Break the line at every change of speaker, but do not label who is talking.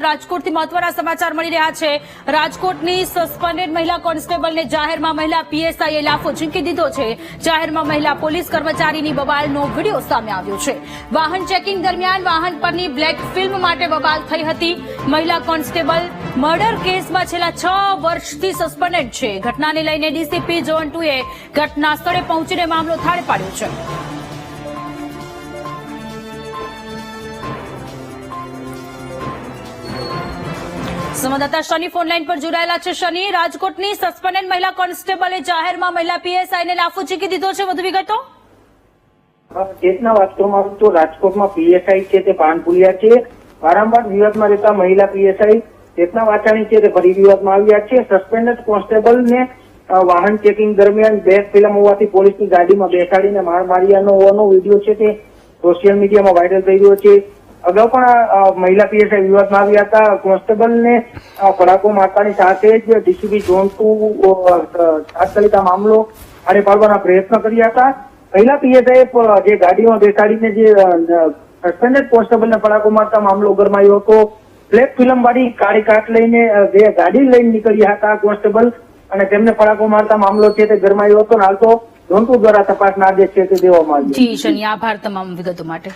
રાજકોટથી મહત્વના સમાચાર મળી રહ્યા છે. રાજકોટની સસ્પેન્ડેડ મહિલા કોન્સ્ટેબલને જાહેરમાં મહિલા પીએસઆઈએ લાફો ઝીંકી દીધો છે. જાહેરમાં મહિલા પોલીસ કર્મચારીની બબાલનો વીડિયો સામે આવ્યો છે. વાહન ચેકિંગ દરમિયાન વાહન પરની બ્લેક ફિલ્મ માટે બબાલ થઈ હતી. મહિલા કોન્સ્ટેબલ મર્ડર કેસમાં છેલ્લા છ વર્ષથી સસ્પેન્ડેડ છે. ઘટનાને લઈને ડીસીપી જોન ટુએ ઘટના સ્થળે પહોંચીને મામલો થાળે પાડ્યો છે. સંવાદદાતા શનિ ફોનલાઈન પર જોડાયેલા છે. શનિ, રાજકોટની સસ્પેન્ડેડ મહિલા કોન્સ્ટેબલે જાહેરમાં મહિલા પીએસઆઈને લાફો ચીકી દીધો છે. વધુ વિગતો?
કેસના વાસ્તવમાં તો રાજકોટમાં પીએસઆઈ છે તે પાનપુરિયા છે. વારંવાર વિવાદમાં રહેતા મહિલા પીએસઆઈ ચેતના વાચાણી છે તે ફરી વિવાદમાં આવ્યા છે. સસ્પેન્ડેડ કોન્સ્ટેબલને વાહન ચેકિંગ દરમિયાન બેગ ફિલ્મ હોવાથી પોલીસની ગાડીમાં બેસાડીને માર માર્યાનો હોવાનો વીડિયો છે તે સોશિયલ મીડિયામાં વાયરલ થઈ રહ્યો છે. અગાઉ પણ મહિલા પીએસઆઈ વિવાદમાં આવ્યા હતા. કોન્સ્ટેબલને અ, ફડાકો મારતાની સાથે જ ડીસીબી ઝોન ટુ તાત્કાલિક મામલો આરે પાડવાના પ્રયત્ન કર્યા હતા. મહિલા પીએસઆઈ જે ગાડીમાં બેસાડીને જે સસ્પેન્ડેડ કોન્સ્ટેબલને ફડાકો મારતા મામલો ગરમાયો હતો. બ્લેક ફિલ્મ વાળી કાળી કાટ લઈને જે ગાડી લઈને નીકળ્યા હતા કોન્સ્ટેબલ અને તેમને ફડાકો મારતા મામલો છે તે ગરમાયો હતો. હાલ તો ઝોન ટુ દ્વારા તપાસના આદેશ છે તે દેવામાં આવ્યો
જી શનિ આભાર તમામ વિગતો માટે.